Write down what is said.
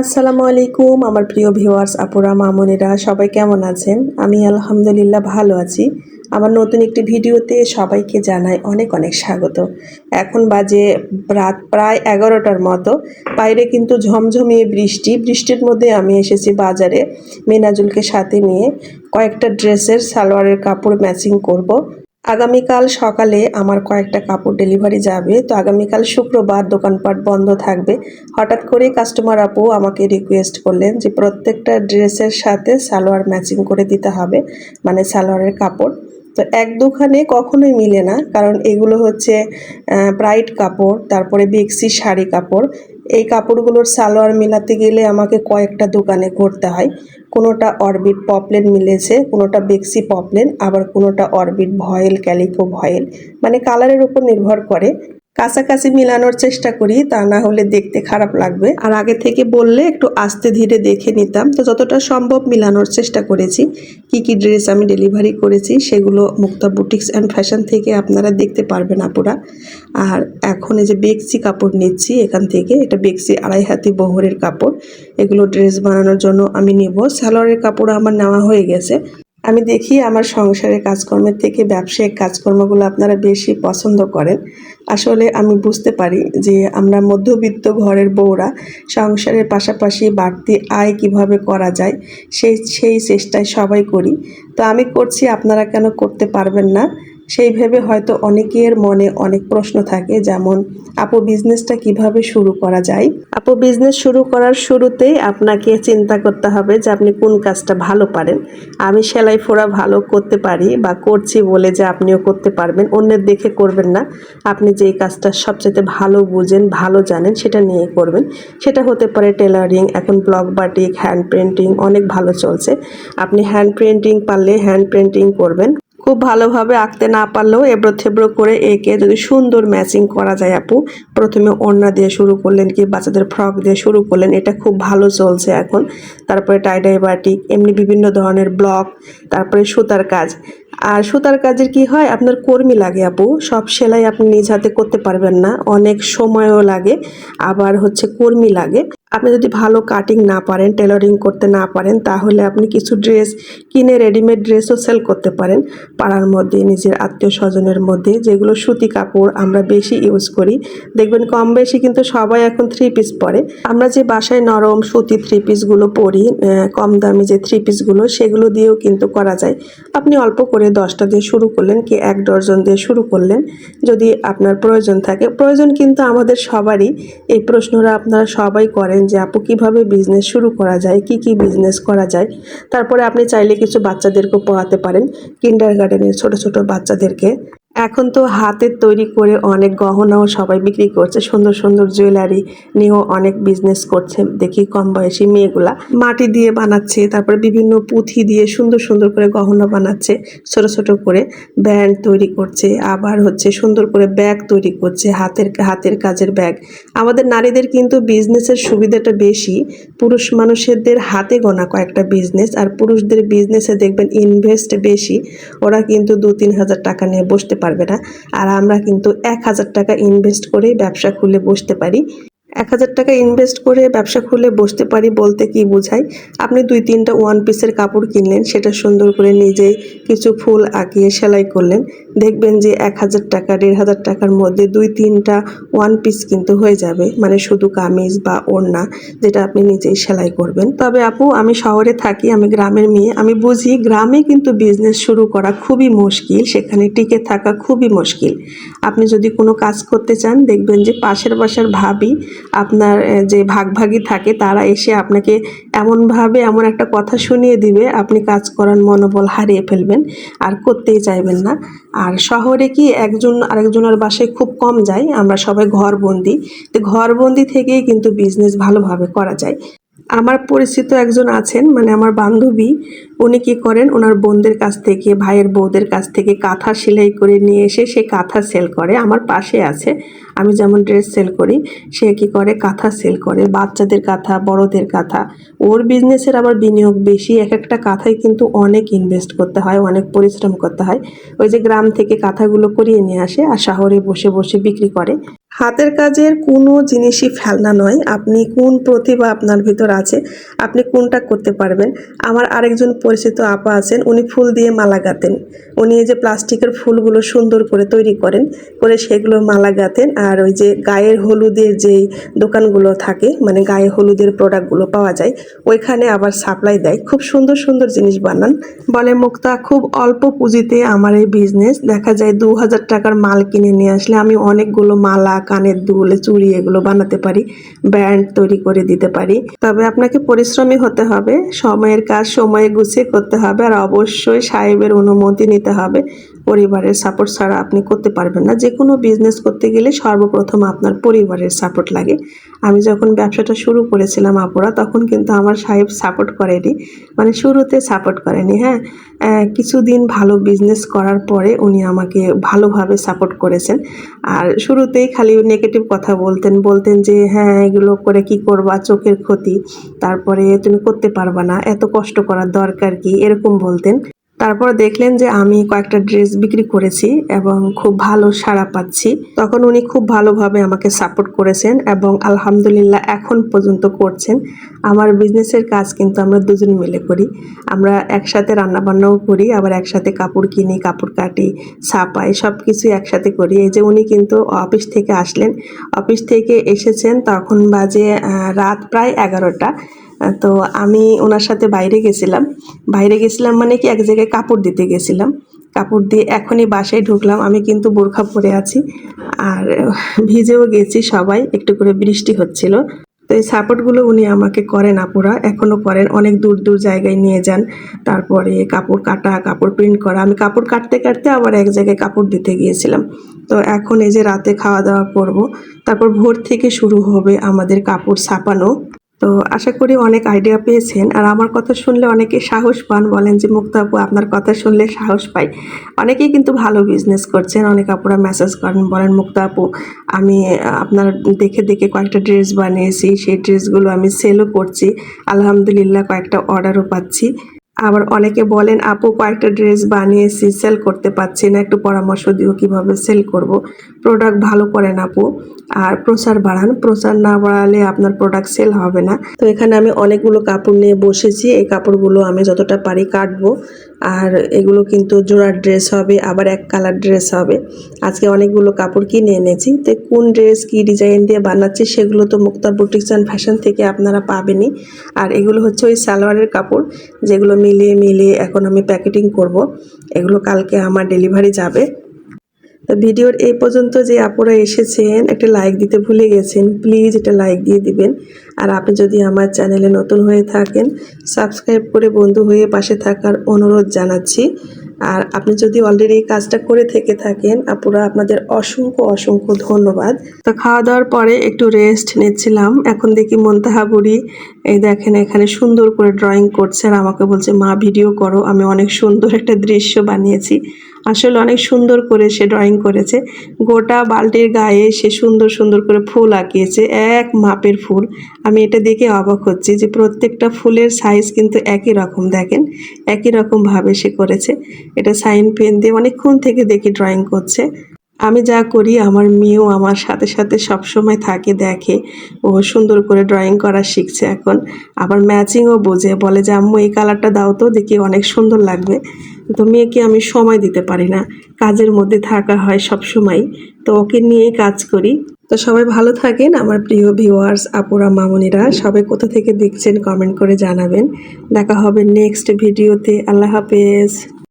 আসসালামু আলাইকুম, আমার প্রিয় ভিউয়ার্স, আপুরা, মামুনিরা, সবাই কেমন আছেন? আমি আলহামদুলিল্লাহ ভালো আছি। আমার নতুন একটি ভিডিওতে সবাইকে জানাই অনেক অনেক স্বাগত। এখন বাজে রাত প্রায় এগারোটার মতো। বাইরে কিন্তু ঝমঝমিয়ে বৃষ্টি। বৃষ্টির মধ্যে আমি এসেছি বাজারে। মেনাজুলকে সাথে নিয়ে কয়েকটা ড্রেসের, সালোয়ারের কাপড় ম্যাচিং করব। আগামীকাল সকালে আমার কয়েকটা কাপড় ডেলিভারি যাবে, তো আগামীকাল শুক্রবার দোকানপাট বন্ধ থাকবে। হঠাৎ করেই কাস্টমার আপু আমাকে রিকোয়েস্ট করলেন যে প্রত্যেকটা ড্রেসের সাথে সালোয়ার ম্যাচিং করে দিতে হবে মানে সালোয়ারের কাপড়। তো এক দোকানে কখনোই মিলে না, কারণ এগুলো হচ্ছে ব্রাইট কাপড়, তারপরে বেক্সি শাড়ি কাপড়। এই কাপড়গুলোর সালোয়ার মেলাতে গেলে আমাকে কয়েকটা দোকানে ঘুরতে হয়। কোনোটা অরবিট পপলেন মিলেছে, কোনোটা বেক্সি পপলেন, আবার কোনোটা অরবিট ভয়েল, ক্যালিকো ভয়েল। মানে কালারের উপর নির্ভর করে। কাছাকাছি মিলানোর চেষ্টা করি, তা না হলে দেখতে খারাপ লাগবে। আর আগে থেকে বললে একটু আস্তে ধীরে দেখে নিতাম। তো যতটা সম্ভব মিলানোর চেষ্টা করেছি। কি কি ড্রেস আমি ডেলিভারি করেছি, সেগুলো মুক্তা বুটিক্স অ্যান্ড ফ্যাশন থেকে আপনারা দেখতে পারবেন আপুরা। আর এখন এই যে বেক্সি কাপড় নিচ্ছি এখান থেকে, এটা বেক্সি আড়াই হাতি বহরের কাপড়। এগুলো ড্রেস বানানোর জন্য আমি নেব। সালোয়ারের কাপড় আমার নেওয়া হয়ে গেছে। আমি দেখি আমার সংসারের কাজকর্মের থেকে ব্যবসায়িক কাজকর্মগুলো আপনারা বেশি পছন্দ করেন। আসলে আমি বুঝতে পারি যে আমরা মধ্যবিত্ত ঘরের বউরা সংসারের পাশাপাশি বাড়তি আয় কীভাবে করা যায়, সেই সেই চেষ্টায় সবাই করি। তো আমি করছি, আপনারা কেন করতে পারবেন না? সেই ভেবে হয়তো অনেকের মনে অনেক প্রশ্ন থাকে, যেমন, আপু বিজনেসটা কীভাবে শুরু করা যায়? আপু বিজনেস শুরু করার শুরুতেই আপনাকে চিন্তা করতে হবে যে আপনি কোন কাজটা ভালো পারেন। আমি সেলাই ফোড়া ভালো করতে পারি বা করছি বলে যে আপনিও করতে পারবেন, অন্যের দেখে করবেন না। আপনি যেই কাজটা সবচেয়ে ভালো বুঝেন, ভালো জানেন, সেটা নিয়ে করবেন। সেটা হতে পারে টেলারিং এখন ব্লক বাটিক হ্যান্ড প্রিন্টিং অনেক ভালো চলছে। আপনি হ্যান্ড প্রিন্টিং পারলে হ্যান্ড প্রিন্টিং করবেন। খুব ভালোভাবে আঁকতে না পারলেও এবড়ো থেবড়ো করে এঁকে যদি সুন্দর ম্যাচিং করা যায় আপু, প্রথমে ওড়না দিয়ে শুরু করলেন কি বাচ্চাদের ফ্রক দিয়ে শুরু করলেন, এটা খুব ভালো চলছে এখন। তারপরে টাইডাই বাটিক এমনি বিভিন্ন ধরনের ব্লক তারপরে সুতার কাজ। আর সুতার কাজের কি হয়, আপনার কর্মী লাগে আপু, সব সেলাই আপনি নিজ হাতে করতে পারবেন না, অনেক সময়ও লাগে, আবার হচ্ছে কর্মী লাগে। আপনি যদি ভালো কাটিং না পারেন টেলারিং করতে না পারেন, তাহলে আপনি কিছু ড্রেস কিনে রেডিমেড ড্রেসও সেল করতে পারেন। পাড়ার মধ্যে, নিজের আত্মীয় স্বজনের মধ্যে, যেগুলো সুতি কাপড় আমরা বেশি ইউজ করি। দেখবেন কম বেশি কিন্তু সবাই এখন থ্রি পিস পরে। আমরা যে বাসায় নরম সুতি থ্রি পিসগুলো পরি কম দামি যে থ্রি পিসগুলো সেগুলো দিয়েও কিন্তু করা যায়। আপনি অল্প করে দশটা দিয়ে শুরু করলেন কি এক ডজন দিয়ে শুরু করলেন। যদি আপনার প্রয়োজন থাকে, প্রয়োজন কিন্তু আমাদের সবারই। এই প্রশ্নরা আপনারা সবাই করেন। যে, আপু, কীভাবে বিজনেস শুরু করা যায়? কি কি বিজনেস করা যায়? তারপরে আপনি চাইলে কিছু বাচ্চাদেরকে পড়াতে পারেন। কিন্ডার গার্ডেনের ছোটো ছোটো বাচ্চাদেরকে এখন তো হাতের তৈরি করে অনেক গহনাও সবাই বিক্রি করছে। সুন্দর সুন্দর জুয়েলারি নিয়েও অনেক বিজনেস করছে। দেখি কম বয়সী মেয়েগুলা। মাটি দিয়ে বানাচ্ছে, তারপরে বিভিন্ন পুঁথি দিয়ে সুন্দর সুন্দর করে গহনা বানাচ্ছে, ছোট ছোট করে ব্যান্ড তৈরি করছে, আবার হচ্ছে সুন্দর করে ব্যাগ তৈরি করছে, হাতের হাতের কাজের ব্যাগ আমাদের নারীদের কিন্তু বিজনেসের সুবিধাটা বেশি। পুরুষ মানুষদের হাতে গোনা কয়েকটা বিজনেস আর পুরুষদের বিজনেসে দেখবেন ইনভেস্ট বেশি। ওরা কিন্তু দু তিন হাজার টাকা নিয়ে বসতে পারবে না। আর আমরা কিন্তু এক হাজার টাকা ইনভেস্ট করেই ব্যবসা খুলে বসতে পারি। এক হাজার টাকা ইনভেস্ট করে ব্যবসা খুলে বসতে পারি বলতে কি বোঝায়? আপনি দুই তিনটা ওয়ান পিসের কাপড় কিনলেন, সেটা সুন্দর করে নিজেই কিছু ফুল আঁকিয়ে সেলাই করলেন। দেখবেন যে এক হাজার টাকা, দেড় হাজার টাকার মধ্যে দুই তিনটা ওয়ান পিস কিন্তু হয়ে যাবে। মানে শুধু কামিজ বা ওড়না যেটা আপনি নিজেই সেলাই করবেন। তবে আপু, আমি শহরে থাকি, আমি গ্রামের মেয়ে। আমি বুঝি গ্রামে কিন্তু বিজনেস শুরু করা খুবই মুশকিল, সেখানে টিকে থাকা খুবই মুশকিল। আপনি যদি কোনো কাজ করতে চান, দেখবেন যে পাশের বাসার ভাবি আপনার যে ভাগভাগি থাকে, তারা এসে আপনাকে এমনভাবে এমন একটা কথা শুনিয়ে দিবে, আপনি কাজ করার মনোবল হারিয়ে ফেলবেন, আর করতেই চাইবেন না। আর শহরে কি একজন আরেকজনের বাসায় খুব কম যায়, আমরা সবাই ঘরবন্দি। তো ঘরবন্দি থেকেই কিন্তু বিজনেস ভালোভাবে করা যায়। আমার পরিচিত একজন আছেন মানে আমার বান্ধবী, উনি কি করেন, ওনার বোনদের কাছ থেকে, ভাইয়ের বউদের কাছ থেকে কাঁথা সেলাই করে নিয়ে এসে সে কাঁথা সেল করে, আমার পাশে আছে, আমি যেমন ড্রেস সেল করি, সে কি করে, কাঁথা সেল করে, বাচ্চাদের কাঁথা, বড়দের কাঁথা, ওর বিজনেসের আবার বিনিয়োগ বেশি, এক একটা কাঁথায় কিন্তু অনেক ইনভেস্ট করতে হয়, অনেক পরিশ্রম করতে হয়, ওই যে গ্রাম থেকে কাঁথাগুলো করিয়ে নিয়ে আসে আর শহরে বসে বসে বিক্রি করে। হাতের কাজের কোনো জিনিসই ফেলনা নয়। আপনি কোন প্রতিভা আপনার ভিতর আছে, আপনি কোনটা করতে পারবেন। আমার আরেকজন পরিচিত আপা আছেন, উনি ফুল দিয়ে মালা গাতেন উনি এই যে প্লাস্টিকের ফুলগুলো সুন্দর করে তৈরি করেন, করে সেগুলো মালা গাতেন আর ওই যে গায়ের হলুদের যেই দোকানগুলো থাকে মানে গায়ে হলুদের প্রোডাক্টগুলো পাওয়া যায়, ওইখানে আবার সাপ্লাই দেয়। খুব সুন্দর সুন্দর জিনিস বানান। বলে, মুক্তা, খুব অল্প পুঁজিতে আমার এই বিজনেস, দেখা যায় দু হাজার টাকার মাল কিনে নিয়ে আসলে আমি অনেকগুলো মালা কানের দুল চুড়ি এগুলো বানাতে পারি, ব্যান্ড তৈরি করে দিতে পারি। তবে আপনাকে পরিশ্রমী হতে হবে, সময়ের কাজ সময়ে গুছিয়ে করতে হবে আর অবশ্যই সাহেবের অনুমতি নিতে হবে। পরিবারের সাপোর্ট ছাড়া আপনি করতে পারবেন না। যে কোনো বিজনেস করতে গেলে সর্বপ্রথম আপনার পরিবারের সাপোর্ট লাগে। আমি যখন ব্যবসাটা শুরু করেছিলাম আপুরা, তখন কিন্তু আমার সাহেব সাপোর্ট করেনি। মানে শুরুতে সাপোর্ট করেনি হ্যাঁ? কিছুদিন ভালো বিজনেস করার পরে উনি আমাকে ভালোভাবে সাপোর্ট করেছেন। আর শুরুতেই খালি নেগেটিভ কথা বলতেন বলতেন যে হ্যাঁ এগুলো করে কি করবা? চোখের ক্ষতি। তারপরে তুমি করতে পারবা না। এত কষ্ট করার দরকার কি? এরকম বলতেন। তারপর দেখলেন যে আমি কয়েকটা ড্রেস বিক্রি করেছি এবং খুব ভালো সাড়া পাচ্ছি। তখন উনি খুব ভালোভাবে আমাকে সাপোর্ট করেছেন এবং আলহামদুলিল্লাহ এখন পর্যন্ত করছেন। আমার বিজনেসের কাজ কিন্তু আমরা দুজন মিলে করি। আমরা একসাথে রান্নাবান্নাও করি, আবার একসাথে কাপড় কিনি, কাপড় কাটি ছাপাই সব কিছুই একসাথে করি। এই যে উনি কিন্তু অফিস থেকে আসলেন, অফিস থেকে এসেছেন তখন বাজে রাত প্রায় এগারোটা। তো আমি ওনার সাথে বাইরে গেছিলাম। বাইরে গেছিলাম মানে কি এক জায়গায় কাপড় দিতে গেছিলাম। কাপড় দিয়ে এখনই বাসায় ঢুকলাম। আমি কিন্তু বোরখা পরে আছি। আর ভিজেও গেছি সবাই। একটু করে বৃষ্টি হচ্ছিল। তো এই সাপোর্টগুলো উনি আমাকে করেন আপুরা। এখনও করেন। অনেক দূর দূর জায়গায় নিয়ে যান। তারপরে কাপড় কাটা, কাপড় প্রিন্ট করা। আমি কাপড় কাটতে কাটতে আবার এক জায়গায় কাপড় দিতে গিয়েছিলাম। তো এখন এই যে রাতে খাওয়া দাওয়া করব। তারপর ভোর থেকে শুরু হবে আমাদের কাপড় ছাপানো। তো আশা করি অনেক আইডিয়া পেয়েছেন। আর আমার কথা শুনলে অনেকে সাহস পান, বলেন যে, মুক্তা আপু, আপনার কথা শুনলে সাহস পাই। অনেকেই কিন্তু ভালো বিজনেস করছেন, অনেক আপুরা মেসেজ করেন, বলেন, মুক্তা আপু, আমি, আপনার দেখে দেখে কয়েকটা ড্রেস বানিয়েছি, সেই ড্রেসগুলো আমি সেলও করছি। আলহামদুলিল্লাহ কয়েকটা অর্ডারও পাচ্ছি। আবার অনেকে বলেন, আপু, কয়েকটা ড্রেস বানিয়েছি, সেল করতে পারছি না, একটু পরামর্শ দিও কীভাবে সেল করব? প্রোডাক্ট ভালো করেন আপু। আর প্রচার বাড়ান। প্রচার না বাড়ালে আপনার প্রোডাক্ট সেল হবে না। তো এখানে আমি অনেকগুলো কাপড় নিয়ে বসেছি। এই কাপড়গুলো আমি যতটা পারি কাটবো। আর এগুলো কিন্তু জোড়ার ড্রেস হবে, আবার এক কালার ড্রেস হবে। আজকে অনেকগুলো কাপড় কিনে এনেছি। তো কোন ড্রেস কি ডিজাইন দিয়ে বানাচ্ছি সেগুলো তো মুক্তা বুটিক্স অ্যান্ড ফ্যাশন থেকে আপনারা পাবেনই। আর এগুলো হচ্ছে ওই সালোয়ারের কাপড়, যেগুলো মিলিয়ে মিলিয়ে এখন আমি প্যাকেটিং করব। এগুলো কালকে আমার ডেলিভারি যাবে। ভিডিওর এই পর্যন্ত যে আপুরা এসেছেন, একটা লাইক দিতে ভুলে গেছেন প্লিজ এটা লাইক দিয়ে দিবেন। আর আপনি যদি আমার চ্যানেলে নতুন হয়ে থাকেন সাবস্ক্রাইব করে বন্ধু হয়ে পাশে থাকার অনুরোধ জানাচ্ছি। আর আপনি যদি অলরেডি এই কাজটা করে থেকে থাকেন, আপুরা আপনাদের অসংখ্য অসংখ্য ধন্যবাদ। তো খাওয়া দাওয়ার পরে একটু রেস্ট নিচ্ছিলাম। এখন দেখি মন্তাহা বুড়ি এই দেখেন এখানে সুন্দর করে ড্রয়িং করছে আর আমাকে বলছে, মা ভিডিও করো, আমি অনেক সুন্দর একটা দৃশ্য বানিয়েছি। আসলে অনেক সুন্দর করে সে ড্রয়িং করেছে। গোটা বালতির গায়ে সে সুন্দর সুন্দর করে ফুল আঁকিয়েছে, এক মাপের ফুল। আমি এটা দেখে অবাক হচ্ছি যে প্রত্যেকটা ফুলের সাইজ কিন্তু একই রকম, দেখেন? একই রকম ভাবে সে করেছে। এটা সাইন পেন দিয়ে অনেকক্ষণ থেকে দেখি ড্রয়িং করছে। আমি যা করি, আমার মেয়েও আমার সাথে সাথে সব সময় থাকে, দেখে। ও সুন্দর করে ড্রয়িং করা শিখছে এখন। আবার ম্যাচিংও বোঝে, বলে যে, আম্মু, এই কালারটা দাও তো, দেখি অনেক সুন্দর লাগবে। তো মেয়েকে আমি সময় দিতে পারি না। কাজের মধ্যে থাকা হয় সব সময় তো ওকে নিয়েই কাজ করি। তো সবাই ভালো থাকেন, আমার প্রিয় ভিউয়ার্স আপুরা, মামনিরা। সবাই কোথা থেকে দেখছেন কমেন্ট করে জানাবেন। দেখা হবে নেক্সট ভিডিওতে আল্লাহ হাফেজ।